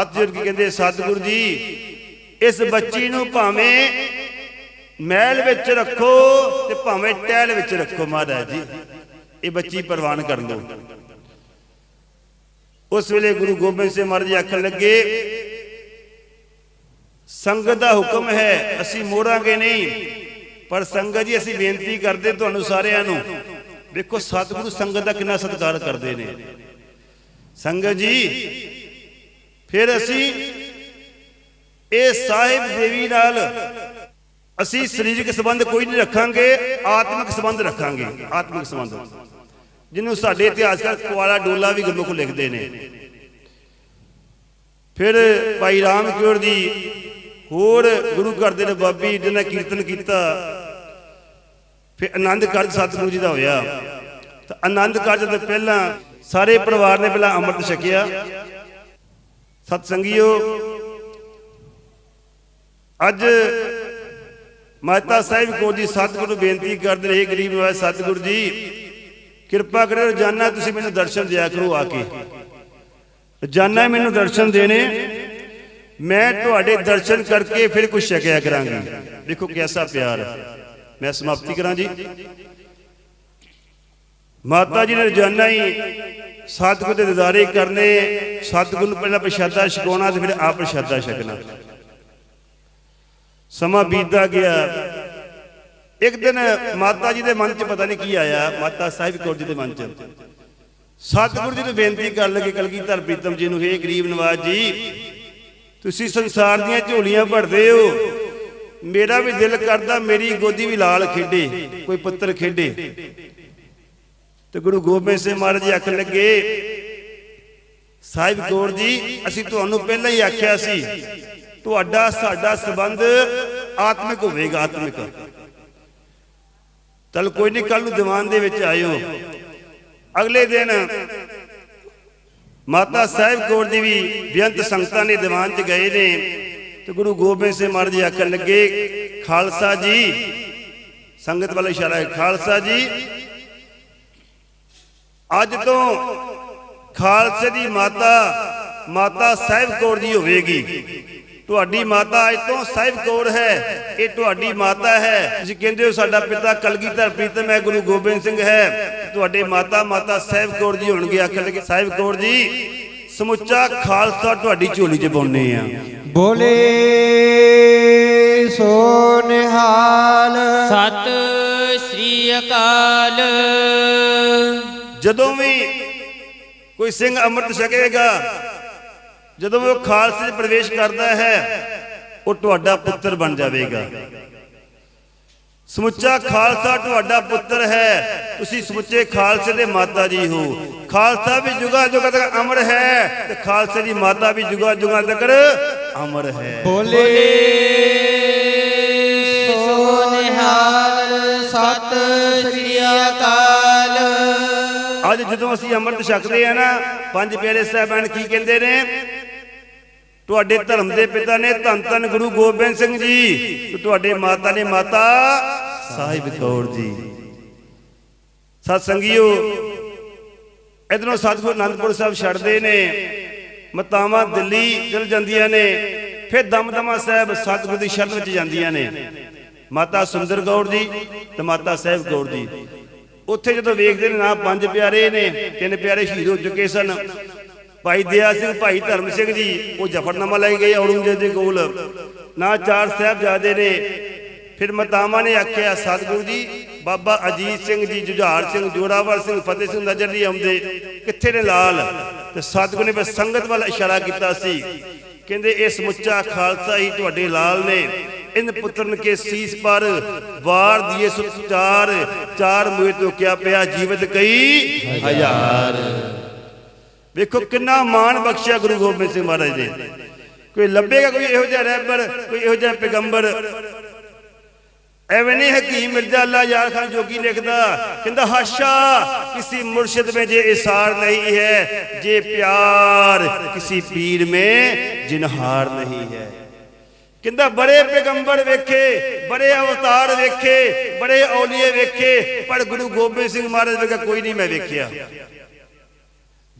ਹੱਥ ਜੋੜ ਕੇ ਕਹਿੰਦੇ, ਸਤਿਗੁਰੂ ਜੀ, ਇਸ ਬੱਚੀ ਨੂੰ ਭਾਵੇਂ ਮਹਿਲ ਵਿੱਚ ਰੱਖੋ ਤੇ ਭਾਵੇਂ ਟਹਿਲ ਵਿੱਚ ਰੱਖੋ ਮਹਾਰਾਜ ਜੀ। ਇਹ ਬੱਚੀ ਪ੍ਰਵਾਨ ਕਰ ਲਓ ਉਸ ਵੇਲੇ ਗੁਰੂ ਗੋਬਿੰਦ ਸਿੰਘ ਮਹਾਰਾਜ ਆਖਣ ਲੱਗੇ, ਸੰਗਤ ਦਾ ਹੁਕਮ ਹੈ, ਅਸੀਂ ਮੋੜਾਂਗੇ ਨਹੀਂ, ਪਰ ਸੰਗਤ ਜੀ, ਅਸੀਂ ਬੇਨਤੀ ਕਰਦੇ ਤੁਹਾਨੂੰ ਸਾਰਿਆਂ ਨੂੰ, ਵੇਖੋ ਸਤਿਗੁਰੂ ਸੰਗਤ ਦਾ ਕਿੰਨਾ ਸਤਿਕਾਰ ਕਰਦੇ ਨੇ। ਸੰਗਤ ਜੀ, ਫਿਰ ਅਸੀਂ ਇਹ ਸਾਹਿਬ ਦੇਵੀ ਨਾਲ ਅਸੀਂ ਸਰੀਰਕ ਸੰਬੰਧ ਕੋਈ ਨਹੀਂ ਰੱਖਾਂਗੇ, ਆਤਮਿਕ ਸੰਬੰਧ ਰੱਖਾਂਗੇ। ਆਤਮਿਕ ਸੰਬੰਧ। ਜਿਹਨੂੰ ਸਾਡੇ ਇਤਿਹਾਸਕਾਰ ਕੁਆਲਾ ਡੋਲਾ ਵੀ ਗੁਰਮੁਖ ਲਿਖਦੇ ਨੇ। ਫਿਰ ਭਾਈ ਰਾਮ ਕਿਉਰ ਜੀ ਹੋਰ ਗੁਰੂ ਘਰ ਦੇ ਨਵਾਬੀ ਜਿਹਨਾਂ ਕੀਰਤਨ ਕੀਤਾ, ਫਿਰ ਆਨੰਦ ਕਾਰਜ ਸਤਿਗੁਰੂ ਜੀ ਦਾ ਹੋਇਆ। ਤਾਂ ਆਨੰਦ ਕਾਰਜ ਤੋਂ ਪਹਿਲਾਂ ਸਾਰੇ ਪਰਿਵਾਰ ਨੇ ਪਹਿਲਾਂ ਅੰਮ੍ਰਿਤ ਛਕਿਆ। ਸਤ ਸੰਗੀਓ ਅੱਜ ਮਾਤਾ ਸਾਹਿਬ ਕੋ ਜੀ ਸਤਿਗੁਰੂ ਬੇਨਤੀ ਕਰਦੇ ਰਹੇ ਗਰੀਬ ਨਵਾਜ਼ ਸਤਿਗੁਰੂ ਜੀ, ਕਿਰਪਾ ਕਰਿਓ ਰੋਜ਼ਾਨਾ ਤੁਸੀਂ ਮੈਨੂੰ ਦਰਸ਼ਨ ਦਿਆ ਕਰੋ ਆ ਕੇ। ਰੋਜ਼ਾਨਾ ਮੈਨੂੰ ਦਰਸ਼ਨ ਦੇਣੇ, ਮੈਂ ਤੁਹਾਡੇ ਦਰਸ਼ਨ ਕਰਕੇ ਫਿਰ ਕੁਝ ਛਕਿਆ ਕਰਾਂਗੀ। ਦੇਖੋ ਕਿਹਦਾ ਪਿਆਰ ਮੈਂ ਸਮਾਪਤੀ ਕਰਾਂ ਜੀ। ਮਾਤਾ ਜੀ ਨੇ ਰੋਜ਼ਾਨਾ ਹੀ ਸਤਿਗੁਰ ਦੇ ਦਿਦਾਰੇ ਕਰਨੇ, ਸਤਿਗੁਰ ਨੂੰ ਪਹਿਲਾਂ ਪ੍ਰਸ਼ਾਦਾ ਛਕਾਉਣਾ ਤੇ ਫਿਰ ਆਪ ਪ੍ਰਸ਼ਾਦਾ ਛਕਣਾ। ਸਮਾਂ ਬੀਤਦਾ ਗਿਆ। ਇੱਕ ਦਿਨ ਮਾਤਾ ਜੀ ਦੇ ਮਨ 'ਚ ਪਤਾ ਨਹੀਂ ਕੀ ਆਇਆ, ਮਾਤਾ ਸਾਹਿਬ ਕੌਰ ਜੀ ਦੇ ਮਨ 'ਚ। ਸਤਿਗੁਰੂ ਜੀ ਨੂੰ ਬੇਨਤੀ ਕਰਨ ਲੱਗੇ, ਕਲਗੀਧਰ ਪ੍ਰੀਤਮ ਜੀ ਨੂੰ, ਹੇ ਗਰੀਬ ਨਵਾਜ ਜੀ, ਤੁਸੀਂ ਸੰਸਾਰ ਦੀਆਂ ਝੋਲੀਆਂ ਭਰਦੇ ਹੋ। ਮੇਰਾ ਵੀ ਦਿਲ ਕਰਦਾ ਮੇਰੀ ਗੋਦੀ ਵੀ ਲਾਲ ਖੇਡੇ, ਕੋਈ ਪੁੱਤਰ ਖੇਡੇ। ਤੇ ਗੁਰੂ ਗੋਬਿੰਦ ਸਿੰਘ ਮਹਾਰਾਜ ਜੀ ਆਖਣ ਲੱਗੇ, ਸਾਹਿਬ ਕੌਰ ਜੀ, ਅਸੀਂ ਤੁਹਾਨੂੰ ਪਹਿਲਾਂ ਹੀ ਆਖਿਆ ਸੀ ਤੁਹਾਡਾ, ਸਾਡਾ ਸਬੰਧ ਆਤਮਿਕ ਹੋਵੇਗਾ, ਆਤਮਿਕ। ਚਲ ਕੋਈ ਨਹੀਂ ਕੱਲ ਨੂੰ ਦੀਵਾਨ ਦੇ ਵਿੱਚ ਆਇਓ। ਅਗਲੇ ਦਿਨ ਮਾਤਾ ਸਾਹਿਬ ਕੌਰ ਦੀ ਵੀ ਬੇਅੰਤ ਸੰਗਤਾਂ ਨੇ ਦੀਵਾਨ 'ਚ ਗਏ ਨੇ ਤੇ ਗੁਰੂ ਗੋਬਿੰਦ ਸਿੰਘ ਮਹਾਰਾਜ ਜੀ ਆਖਣ ਲੱਗੇ, ਖਾਲਸਾ ਜੀ, ਸੰਗਤ ਵੱਲ ਇਸ਼ਾਰਾ ਹੈ, ਖਾਲਸਾ ਜੀ, ਅੱਜ ਤੋਂ ਖਾਲਸੇ ਦੀ ਮਾਤਾ ਮਾਤਾ ਸਾਹਿਬ ਕੌਰ ਜੀ ਹੋਵੇਗੀ। ਤੁਹਾਡੀ ਮਾਤਾ ਅੱਜ ਤੋਂ ਸਾਹਿਬ ਕੌਰ ਹੈ। ਇਹ ਤੁਹਾਡੀ ਮਾਤਾ ਹੈ। ਤੁਸੀਂ ਕਹਿੰਦੇ ਹੋ ਸਾਡਾ ਪਿਤਾ ਕਲਗੀਧਰ ਪ੍ਰੀਤਮ ਹੈ ਗੁਰੂ ਗੋਬਿੰਦ ਸਿੰਘ ਹੈ। ਤੁਹਾਡੇ ਮਾਤਾ ਮਾਤਾ ਸਾਹਿਬ ਕੌਰ ਜੀ ਹੋਣਗੇ। ਆਖਣ ਲੱਗੇ ਸਾਹਿਬ ਕੌਰ ਜੀ ਸਮੁੱਚਾ ਖਾਲਸਾ ਤੁਹਾਡੀ ਝੋਲੀ 'ਚ ਪਾਉਨੇ ਆ। ਬੋਲੇ ਸੋ ਨਿਹਾਲ ਸਤਿ ਸ੍ਰੀ ਅਕਾਲ। ਜਦੋਂ ਵੀ ਕੋਈ ਸਿੰਘ ਅੰਮ੍ਰਿਤ ਛਕੇਗਾ ਜਦੋਂ ਉਹ ਖਾਲਸੇ 'ਚ ਪ੍ਰਵੇਸ਼ ਕਰਦਾ ਹੈ ਉਹ ਤੁਹਾਡਾ ਪੁੱਤਰ ਬਣ ਜਾਵੇਗਾ। ਸਮੁੱਚਾ ਖਾਲਸਾ ਤੁਹਾਡਾ ਪੁੱਤਰ ਹੈ। ਤੁਸੀਂ ਸਮੁੱਚੇ ਖਾਲਸੇ ਦੇ ਮਾਤਾ ਜੀ ਹੋ। ਖਾਲਸਾ ਵੀ ਜੁਗਾ ਜੁਗਾ ਤੱਕ ਅਮਰ ਹੈ ਤੇ ਖਾਲਸੇ ਦੀ ਮਾਤਾ ਵੀ ਜੁਗਾ ਜੁਗਾ ਤੱਕ ਅਮਰ ਹੈ। ਬੋਲੇ ਸੋ ਨਿਹਾਲ ਸਤਿ ਸ੍ਰੀ ਅਕਾਲ। ਅੱਜ ਜਦੋਂ ਅਸੀਂ ਅੰਮ੍ਰਿਤ ਛਕਦੇ ਆ ਨਾ ਪੰਜ ਪਿਆਰੇ ਸਾਹਿਬਾਨ ਕੀ ਕਹਿੰਦੇ ਨੇ? ਤੁਹਾਡੇ ਧਰਮ ਦੇ ਪਿਤਾ ਨੇ ਧੰਨ ਧੰਨ ਗੁਰੂ ਗੋਬਿੰਦ ਸਿੰਘ ਜੀ। ਤੁਹਾਡੇ ਮਾਤਾ ਨੇ ਮਾਤਾ ਸਾਹਿਬ ਕੌਰ ਜੀ। ਸਤ ਸੰਗੀਓ ਇਧਰੋਂ ਸਤਿਗੁਰੂ ਅਨੰਦਪੁਰ ਸਾਹਿਬ ਛੱਡਦੇ ਨੇ। ਮਤਾਵਾਂ ਦਿੱਲੀ ਚਲ ਜਾਂਦੀਆਂ ਨੇ। ਫਿਰ ਦਮਦਮਾ ਸਾਹਿਬ ਸਤਿਗੁਰੂ ਦੀ ਸ਼ਰਨ ਵਿੱਚ ਜਾਂਦੀਆਂ ਨੇ। ਮਾਤਾ ਸੁੰਦਰ ਗੌਰ ਜੀ ਤੇ ਮਾਤਾ ਸਾਹਿਬ ਕੌਰ ਜੀ। ਉੱਥੇ ਜਦੋਂ ਵੇਖਦੇ ਨੇ ਨਾ ਪੰਜ ਪਿਆਰੇ ਨੇ, ਤਿੰਨ ਪਿਆਰੇ ਸ਼ਹੀਦ ਹੋ ਚੁੱਕੇ ਸਨ। ਭਾਈ ਦਇਆ ਸਿੰਘ, ਭਾਈ ਧਰਮ ਸਿੰਘ ਜੀ, ਉਹ ਜਫਰਨਾਮਾ ਲੈ ਗਏ ਔਰੰਗਜ਼ੇਬ ਦੇ ਕੋਲ। ਨਾ ਚਾਰ ਸਾਹਿਬਜ਼ਾਦੇ ਨੇ, ਫਿਰ ਮਤਾਮਾ ਨੇ ਆਖਿਆ, ਸਤਿਗੁਰੂ ਜੀ, ਬਾਬਾ ਅਜੀਤ ਸਿੰਘ ਜੀ, ਜੁਝਾਰ ਸਿੰਘ, ਜੋਰਾਵਰ ਸਿੰਘ, ਫਤਿਹ ਸਿੰਘ ਨਜ਼ਰ ਨਹੀਂ ਆਉਂਦੇ। ਕਿੱਥੇ ਨੇ ਲਾਲ? ਤੇ ਸਤਿਗੁਰੂ ਨੇ ਬਸ ਸੰਗਤ ਵੱਲ ਇਸ਼ਾਰਾ ਕੀਤਾ ਸੀ। ਕਹਿੰਦੇ ਇਹ ਸਮੁੱਚਾ ਖਾਲਸਾ ਹੀ ਤੁਹਾਡੇ ਲਾਲ ਨੇ। ਇਨ ਪੁੱਤਰਨ ਕੇ ਸੀਸ ਪਰ ਵਾਰ ਦੀਏ ਸੁਚਾਰ ਚਾਰ ਮੂਏ ਤੋਂ ਕਿਆ ਪਿਆ ਜੀਵਤ ਕਈ ਹਜ਼ਾਰ। ਵੇਖੋ ਕਿੰਨਾ ਮਾਣ ਬਖਸ਼ਿਆ ਗੁਰੂ ਗੋਬਿੰਦ ਸਿੰਘ ਮਹਾਰਾਜ ਨੇ। ਕੋਈ ਲੱਭੇਗਾ ਕੋਈ ਇਹੋ ਜਿਹਾ ਰਹਿਬਰ ਕੋਈ ਇਹੋ ਜਿਹਾ ਪੈਗੰਬਰ? ਐਵੇਂ ਨਹੀਂ ਹਕੀਮ ਮਿਰਜ਼ਾ ਅੱਲਾ ਯਾਰ ਖਾਨ ਜੋਗੀ ਲਿਖਦਾ, ਕਹਿੰਦਾ, ਹਾਸ਼ਾ, ਕਿਸੇ ਮੁਰਸ਼ਿਦ में ਜੇ ਇਸਾਰ ਨਹੀਂ ਹੈ, ਜੇ ਪਿਆਰ ਕਿਸੇ ਪੀਰ में ਜਿਨਹਾਰ ਨਹੀਂ ਹੈ। ਕਹਿੰਦਾ, ਬੜੇ ਪੈਗੰਬਰ ਵੇਖੇ, ਬੜੇ ਅਵਤਾਰ ਵੇਖੇ, ਬੜੇ ਔਲੀਏ ਵੇਖੇ, ਪਰ ਗੁਰੂ ਗੋਬਿੰਦ ਸਿੰਘ ਮਹਾਰਾਜ ਵਰਗਾ ਕੋਈ ਨਹੀਂ ਮੈਂ ਵੇਖਿਆ।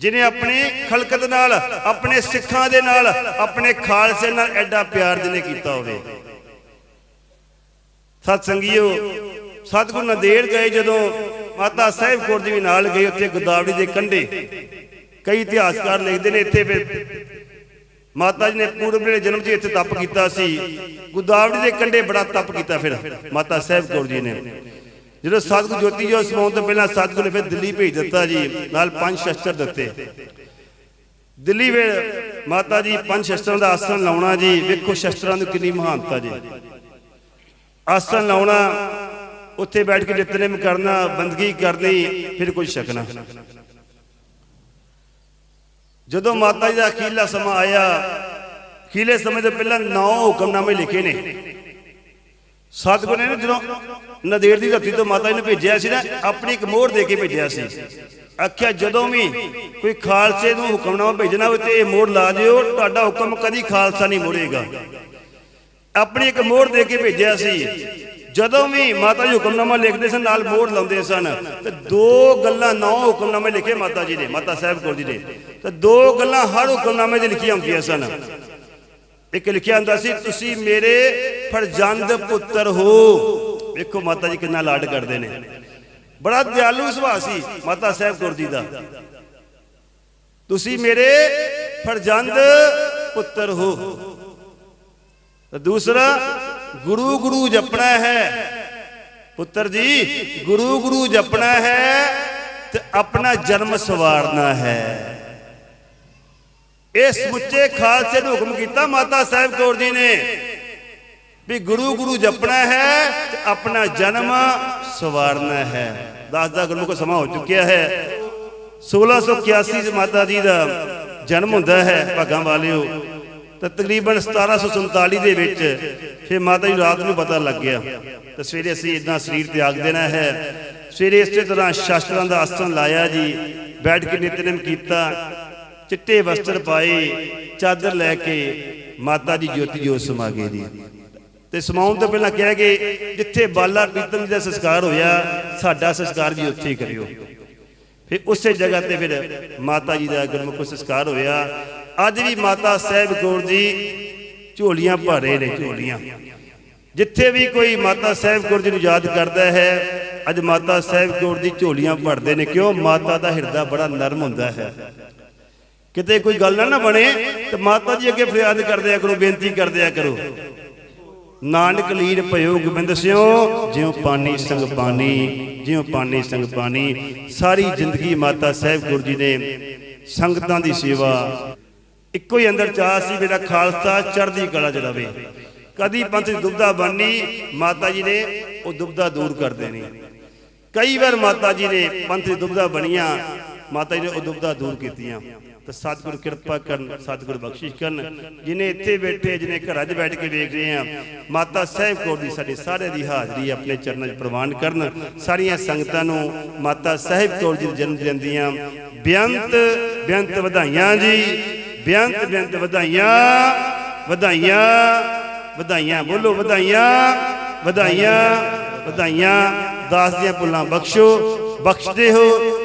ਜਿਨੇ ਆਪਣੀ ਖਲਕਤ ਨਾਲ, ਆਪਣੇ ਸਿੱਖਾਂ ਦੇ ਨਾਲ, ਆਪਣੇ ਖਾਲਸੇ ਨਾਲ ਐਡਾ ਪਿਆਰ ਜਿਹਨੇ ਕੀਤਾ ਹੋਵੇ। ਸਤ ਸੰਗੀਓ, ਸਤਿਗੁਰੂ ਨੰਦੇੜ ਗਏ ਜਦੋਂ ਮਾਤਾ ਸਾਹਿਬ ਕੌਰ ਜੀ ਵੀ ਨਾਲ ਗਏ ਉੱਥੇ ਗੋਦਾਵਰੀ ਦੇ ਕੰਢੇ। ਕਈ ਇਤਿਹਾਸਕਾਰ ਲਿਖਦੇ ਨੇ ਇੱਥੇ ਫਿਰ। ਮਾਤਾ ਜੀ ਨੇ ਪੂਰਬ ਦੇ ਜਨਮ 'ਚ ਇੱਥੇ ਤਪ ਕੀਤਾ ਸੀ। ਗੋਦਾਵਰੀ ਦੇ ਕੰਢੇ ਬੜਾ ਤਪ ਕੀਤਾ ਫਿਰ ਮਾਤਾ ਸਾਹਿਬ ਕੌਰ ਜੀ ਨੇ। ਜਦੋਂ ਸਤਿਗੁਰੂ ਜੋਤੀ ਜੋ ਸਮਾਉਣ ਤੋਂ ਪਹਿਲਾਂ ਸਤਿਗੁਰੂ ਨੇ ਫਿਰ ਦਿੱਲੀ ਭੇਜ ਦਿੱਤਾ ਜੀ, ਨਾਲ ਪੰਜ ਸ਼ਸਤਰ ਦਿੱਤੇ। ਦਿੱਲੀ ਵੇ ਮਾਤਾ ਜੀ ਪੰਜ ਸ਼ਸਤਰਾਂ ਦਾ ਆਸਣ ਲਾਉਣਾ ਜੀ, ਵੇਖੋ ਸ਼ਸਤਰਾਂ ਦੀ ਕਿੰਨੀ ਮਹਾਨਤਾ ਜੀ। ਆਸਣ ਲਾਉਣਾ, ਉੱਥੇ ਬੈਠ ਕੇ ਨਿਤਨੇਮ ਕਰਨਾ, ਬੰਦਗੀ ਕਰਨੀ, ਫਿਰ ਕੁਝ ਛਕਣਾ। ਜਦੋਂ ਮਾਤਾ ਜੀ ਦਾ ਅਖੀਲਾ ਸਮਾਂ ਆਇਆ ਅਖੀਲੇ ਸਮੇਂ ਤੋਂ ਪਹਿਲਾਂ ਨੌ ਹੁਕਮਨਾਮੇ ਲਿਖੇ ਨੇ। ਸਤਿਗੁਰੂ ਨੇ ਜਦੋਂ ਨਦੇੜ ਦੀ ਧਰਤੀ ਤੋਂ ਮਾਤਾ ਜੀ ਨੂੰ ਭੇਜਿਆ ਸੀ ਨਾ, ਆਪਣੀ ਇੱਕ ਮੋਹਰ ਦੇ ਕੇ ਭੇਜਿਆ ਸੀ। ਆਖਿਆ, ਜਦੋਂ ਵੀ ਕੋਈ ਖਾਲਸੇ ਨੂੰ ਹੁਕਮਨਾਮਾ ਭੇਜਣਾ ਹੋਵੇ ਤੇ ਇਹ ਮੋਹਰ ਲਾ ਦਿਓ, ਤੁਹਾਡਾ ਹੁਕਮ ਕਦੀ ਖਾਲਸਾ ਨਹੀਂ ਮੋੜੇਗਾ। ਆਪਣੀ ਇੱਕ ਮੋਹਰ ਦੇ ਕੇ ਭੇਜਿਆ ਸੀ। ਜਦੋਂ ਵੀ ਮਾਤਾ ਜੀ ਹੁਕਮਨਾਮਾ ਲਿਖਦੇ ਸਨ, ਨਾਲ ਮੋਹਰ ਲਾਉਂਦੇ ਸਨ। ਤੇ ਦੋ ਗੱਲਾਂ ਨੌ ਹੁਕਮਨਾਮੇ ਲਿਖੇ ਮਾਤਾ ਜੀ ਨੇ ਮਾਤਾ ਸਾਹਿਬ ਕੌਰ ਜੀ ਨੇ ਤੇ ਦੋ ਗੱਲਾਂ ਹਰ ਹੁਕਮਨਾਮੇ 'ਚ ਲਿਖੀਆਂ ਹੁੰਦੀਆਂ ਸਨ। ਇੱਕ ਲਿਖਿਆ ਹੁੰਦਾ ਸੀ, ਤੁਸੀਂ ਮੇਰੇ ਫਰਜ਼ੰਦ ਪੁੱਤਰ ਹੋ। ਵੇਖੋ ਮਾਤਾ ਜੀ ਕਿੰਨਾ ਲਾਡ ਕਰਦੇ ਨੇ। ਬੜਾ ਦਿਆਲੂ ਸੁਭਾਅ ਸੀ ਮਾਤਾ ਸਾਹਿਬ ਕੌਰ ਜੀ ਦਾ। ਤੁਸੀਂ ਮੇਰੇ ਫਰਜ਼ੰਦ ਪੁੱਤਰ ਹੋ। ਤੇ ਦੂਸਰਾ, ਗੁਰੂ ਗੁਰੂ ਜਪਣਾ ਹੈ। ਪੁੱਤਰ ਜੀ, ਗੁਰੂ ਗੁਰੂ ਜਪਣਾ ਹੈ ਤੇ ਆਪਣਾ ਜਨਮ ਸਵਾਰਨਾ ਹੈ। ਇਹ ਸਮੁੱਚੇ ਖਾਲਸੇ ਨੂੰ ਹੁਕਮ ਕੀਤਾ, ਮਾਤਾ ਸਾਹਿਬ ਕੌਰ ਜੀ ਨੇ, ਵੀ ਗੁਰੂ ਗੁਰੂ ਜਪਣਾ ਹੈ ਤੇ ਆਪਣਾ ਜਨਮ ਸਵਾਰਨਾ ਹੈ। ਦਸ ਗੁਰਮੁਖ ਸਮਾਂ ਹੋ ਚੁੱਕਿਆ ਹੈ। 1681 ਚ ਮਾਤਾ ਜੀ ਦਾ ਜਨਮ ਹੁੰਦਾ ਹੈ, ਭਾਗਾਂ ਵਾਲਿਓ। ਤਾਂ ਤਕਰੀਬਨ 1747 ਦੇ ਵਿੱਚ ਫਿਰ ਮਾਤਾ ਜੀ ਰਾਤ ਨੂੰ ਪਤਾ ਲੱਗ ਗਿਆ ਤਾਂ ਸਵੇਰੇ ਅਸੀਂ ਇਦਾਂ ਸਰੀਰ ਤਿਆਗ ਦੇਣਾ ਹੈ। ਸਵੇਰੇ ਇਸੇ ਤਰ੍ਹਾਂ ਸ਼ਾਸਤਰਾਂ ਦਾ ਆਸਣ ਲਾਇਆ ਜੀ, ਬੈਠ ਕੇ ਨਿਤਨੇਮ ਕੀਤਾ। ਚਿੱਟੇ ਵਸਤਰ ਪਾਏ, ਚਾਦਰ ਲੈ ਕੇ ਮਾਤਾ ਦੀ ਜੋਤੀ ਜੋਤ ਸਮਾ ਗਏ ਜੀ ਤੇ ਸਮਾਉਣ ਤੋਂ ਪਹਿਲਾਂ ਕਿਹਾ ਕਿ ਜਿੱਥੇ ਬਾਲਾ ਪ੍ਰੀਤਮ ਜੀ ਦਾ ਸੰਸਕਾਰ ਹੋਇਆ, ਸਾਡਾ ਸੰਸਕਾਰ ਵੀ ਉੱਥੇ ਹੀ ਕਰਿਓ। ਫਿਰ ਉਸੇ ਜਗ੍ਹਾ ਤੇ ਫਿਰ ਮਾਤਾ ਜੀ ਦਾ ਗੁਰਮੁਖ ਸੰਸਕਾਰ ਹੋਇਆ। ਅੱਜ ਵੀ ਮਾਤਾ ਸਾਹਿਬ ਕੌਰ ਜੀ ਝੋਲੀਆਂ ਭਰੇ ਨੇ ਝੋਲੀਆਂ। ਜਿੱਥੇ ਵੀ ਕੋਈ ਮਾਤਾ ਸਾਹਿਬ ਕੌਰ ਜੀ ਨੂੰ ਯਾਦ ਕਰਦਾ ਹੈ, ਅੱਜ ਮਾਤਾ ਸਾਹਿਬ ਕੌਰ ਦੀ ਝੋਲੀਆਂ ਭਰਦੇ ਨੇ। ਕਿਉਂ? ਮਾਤਾ ਦਾ ਹਿਰਦਾ ਬੜਾ ਨਰਮ ਹੁੰਦਾ ਹੈ। ਕਿਤੇ ਕੋਈ ਗੱਲ ਨਾ ਬਣੇ, ਤੇ ਮਾਤਾ ਜੀ ਅੱਗੇ ਫਰਿਆਦ ਕਰਦੇ ਕਰੋ, ਬੇਨਤੀ ਕਰਦੇ ਕਰੋ। ਨਾਨਕ ਲੀਰ ਭਇਓ ਗੋਬਿੰਦ ਸਿਓ, ਜਿਉ ਪਾਣੀ ਸੰਗ ਪਾਣੀ, ਜਿਉ ਪਾਣੀ ਸੰਗ ਪਾਣੀ। ਸਾਰੀ ਜ਼ਿੰਦਗੀ ਮਾਤਾ ਸਾਹਿਬ ਗੁਰੂ ਜੀ ਨੇ ਸੰਗਤਾਂ ਦੀ ਸੇਵਾ, ਇੱਕੋ ਹੀ ਅੰਦਰ ਚਾਹ ਸੀ ਮੇਰਾ ਖਾਲਸਾ ਚੜ੍ਹਦੀ ਕਲਾ ਚ ਰਵੇ। ਕਦੀ ਪੰਥ ਦੀ ਦੁਬਦਾ ਬਣਨੀ, ਮਾਤਾ ਜੀ ਨੇ ਉਹ ਦੁਬਦਾ ਦੂਰ ਕਰ ਦੇਣੀ। ਕਈ ਵਾਰ ਮਾਤਾ ਜੀ ਨੇ ਪੰਥ ਦੀ ਦੁਬਦਾ ਬਣੀਆਂ, ਮਾਤਾ ਜੀ ਨੇ ਉਹ ਦੁਬਦਾ ਦੂਰ ਕੀਤੀਆਂ। ਤੇ ਸਤਿਗੁਰ ਕਿਰਪਾ ਕਰਨ, ਸਤਿਗੁਰ ਬਖਸ਼ਿਸ਼ ਕਰਨ। ਜਿਨੇ ਇੱਥੇ ਬੈਠੇ, ਜਿਨੇ ਘਰਾਂ 'ਚ ਬੈਠ ਕੇ ਵੇਖ ਰਹੇ ਆ ਮਾਤਾ ਸਾਹਿਬ ਕੌਰ ਦੀ ਸਾਡੇ ਸਾਰਿਆਂ ਦੀ ਹਾਜ਼ਰੀ ਆਪਣੇ ਚਰਨਾਂ 'ਚ ਪ੍ਰਵਾਨ ਕਰਨ। ਸਾਰੀਆਂ ਸੰਗਤਾਂ ਨੂੰ ਮਾਤਾ ਸਾਹਿਬ ਕੌਰ ਜੀ ਜਨਮ ਦਿਨ ਦੀਆਂ ਬੇਅੰਤ ਬੇਅੰਤ ਵਧਾਈਆਂ ਜੀ। ਬੇਅੰਤ ਬੇਅੰਤ ਵਧਾਈਆਂ ਵਧਾਈਆਂ ਵਧਾਈਆਂ, ਬੋਲੋ ਵਧਾਈਆਂ ਵਧਾਈਆਂ ਵਧਾਈਆਂ। ਦਾਸ ਦੀਆਂ ਭੁੱਲਾਂ ਬਖਸ਼ੋ, ਬਖਸ਼ਦੇ ਹੋ।